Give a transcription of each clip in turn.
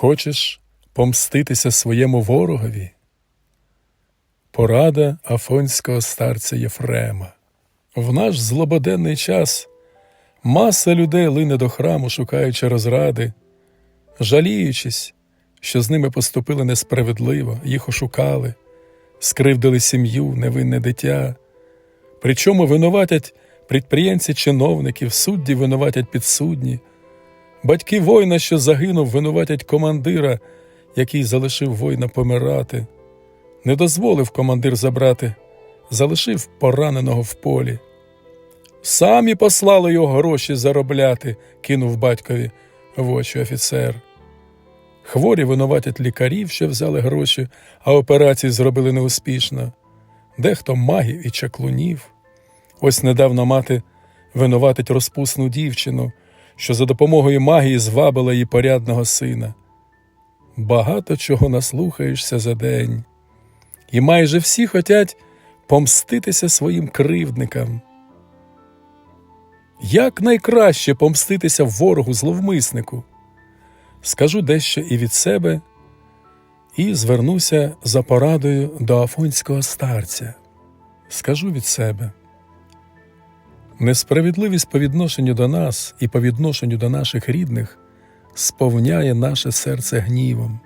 Хочеш помститися своєму ворогові? Порада афонського старця Єфрема. В наш злободенний час маса людей лине до храму, шукаючи розради, жаліючись, що з ними поступили несправедливо, їх ошукали, скривдили сім'ю, невинне дитя. Причому винуватять підприємці чиновників, судді винуватять підсудні, батьки воїна, що загинув, винуватять командира, який залишив воїна помирати, не дозволив командир забрати, залишив пораненого в полі. Самі послали його гроші заробляти, кинув батькові в очі офіцер. Хворі винуватять лікарів, що взяли гроші, а операції зробили неуспішно. Дехто магів і чаклунів. Ось недавно мати винуватить розпусну дівчину, що за допомогою магії звабила її порядного сина. Багато чого наслухаєшся за день, і майже всі хотять помститися своїм кривдникам. Як найкраще помститися ворогу зловмиснику? Скажу дещо і від себе, і звернуся за порадою до афонського старця. Скажу від себе. Несправедливість по відношенню до нас і по відношенню до наших рідних сповняє наше серце гнівом.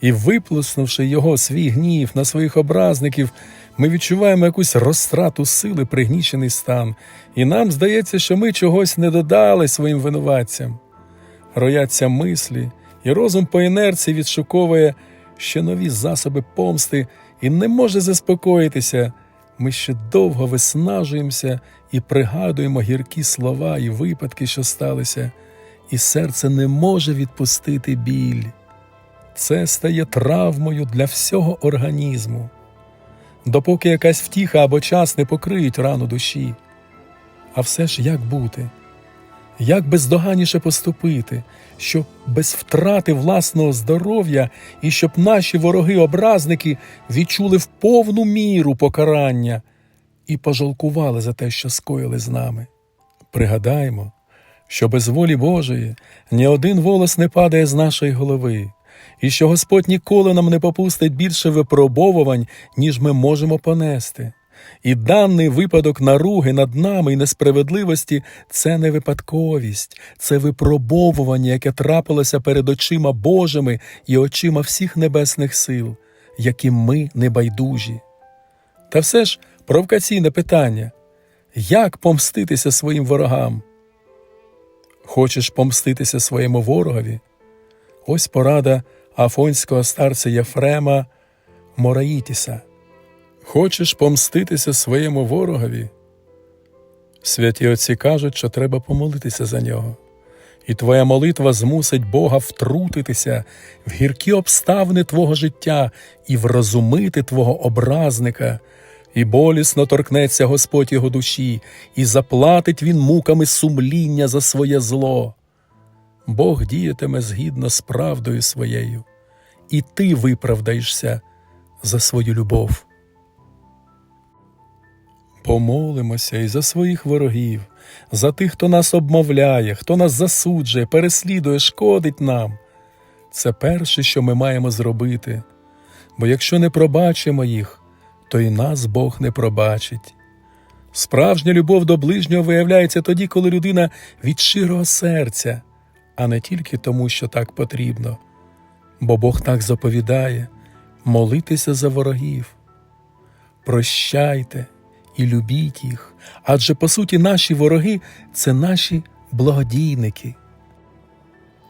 І, виплеснувши його свій гнів на своїх образників, ми відчуваємо якусь розтрату сили, пригнічений стан, і нам здається, що ми чогось не додали своїм винуватцям. Рояться мислі, і розум по інерції відшуковує ще нові засоби помсти і не може заспокоїтися. Ми ще довго виснажуємося і пригадуємо гіркі слова і випадки, що сталися, і серце не може відпустити біль. Це стає травмою для всього організму, допоки якась втіха або час не покриють рану душі. А все ж як бути? Як бездоганніше поступити, щоб без втрати власного здоров'я і щоб наші вороги-образники відчули в повну міру покарання і пожалкували за те, що скоїли з нами. Пригадаймо, що без волі Божої ні один волос не падає з нашої голови, і що Господь ніколи нам не попустить більше випробовувань, ніж ми можемо понести. І даний випадок наруги над нами і несправедливості це не випадковість, це випробовування, яке трапилося перед очима Божими і очима всіх небесних сил, яким ми небайдужі. Та все ж провокаційне питання як помститися своїм ворогам? Хочеш помститися своєму ворогові? Ось порада афонського старця Єфрема Мораїтіса. Хочеш помститися своєму ворогові? Святі отці кажуть, що треба помолитися за нього, і твоя молитва змусить Бога втрутитися в гіркі обставини твого життя і врозумити твого образника, і болісно торкнеться Господь його душі, і заплатить він муками сумління за своє зло. Бог діятиме згідно з правдою своєю, і ти виправдаєшся за свою любов. Помолимося і за своїх ворогів, за тих, хто нас обмовляє, хто нас засуджує, переслідує, шкодить нам. Це перше, що ми маємо зробити. Бо якщо не пробачимо їх, то і нас Бог не пробачить. Справжня любов до ближнього виявляється тоді, коли людина від щирого серця, а не тільки тому, що так потрібно. Бо Бог так заповідає молитися за ворогів. Прощайте і любіть їх, адже по суті наші вороги це наші благодійники.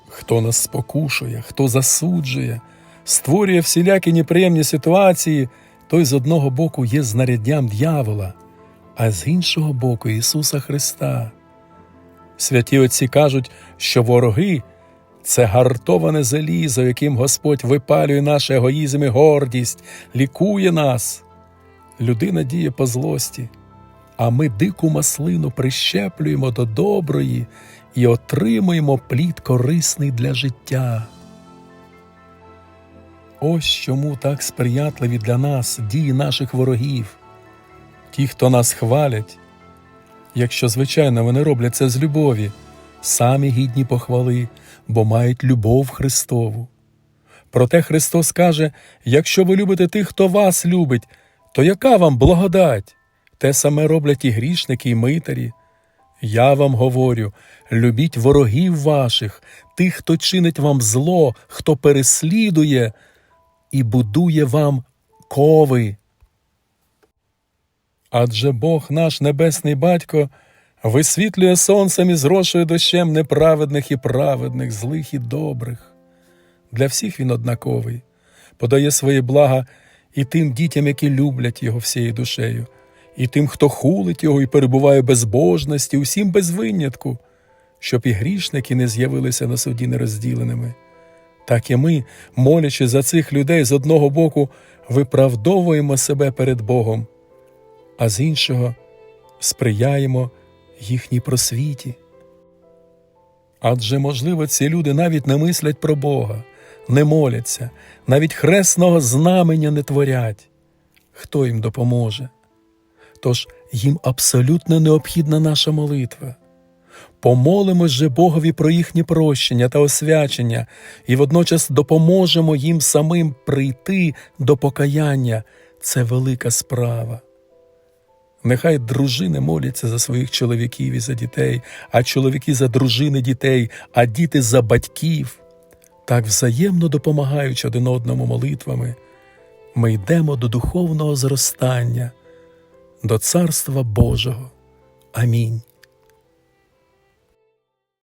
Хто нас спокушує, хто засуджує, створює всілякі неприємні ситуації, той з одного боку є знаряддям дьявола, а з іншого боку Ісуса Христа. Святі отці кажуть, що вороги це гартоване залізо, яким Господь випалює наш егоїзм і гордість, лікує нас. Людина діє по злості, а ми дику маслину прищеплюємо до доброї і отримуємо плід корисний для життя. Ось чому так сприятливі для нас дії наших ворогів, ті, хто нас хвалять, якщо, звичайно, вони роблять це з любові, самі гідні похвали, бо мають любов Христову. Проте Христос каже: якщо ви любите тих, хто вас любить, то яка вам благодать? Те саме роблять і грішники, і митарі. Я вам говорю: любіть ворогів ваших, тих, хто чинить вам зло, хто переслідує і будує вам кови. Адже Бог наш Небесний Батько висвітлює сонцем і зрошує дощем неправедних і праведних, злих і добрих. Для всіх він однаковий, подає свої блага і тим дітям, які люблять його всією душею, і тим, хто хулить його і перебуває безбожності, усім без винятку, щоб і грішники не з'явилися на суді нерозділеними. Так і ми, молячи за цих людей з одного боку, виправдовуємо себе перед Богом, а з іншого сприяємо їхній просвіті. Адже, можливо, ці люди навіть не мислять про Бога, не моляться, навіть хресного знамення не творять. Хто їм допоможе? Тож їм абсолютно необхідна наша молитва. Помолимось же Богові про їхнє прощення та освячення, і водночас допоможемо їм самим прийти до покаяння. Це велика справа. Нехай дружини моляться за своїх чоловіків і за дітей, а чоловіки за дружини дітей, а діти за батьків. Так взаємно допомагаючи один одному молитвами, ми йдемо до духовного зростання, до Царства Божого. Амінь.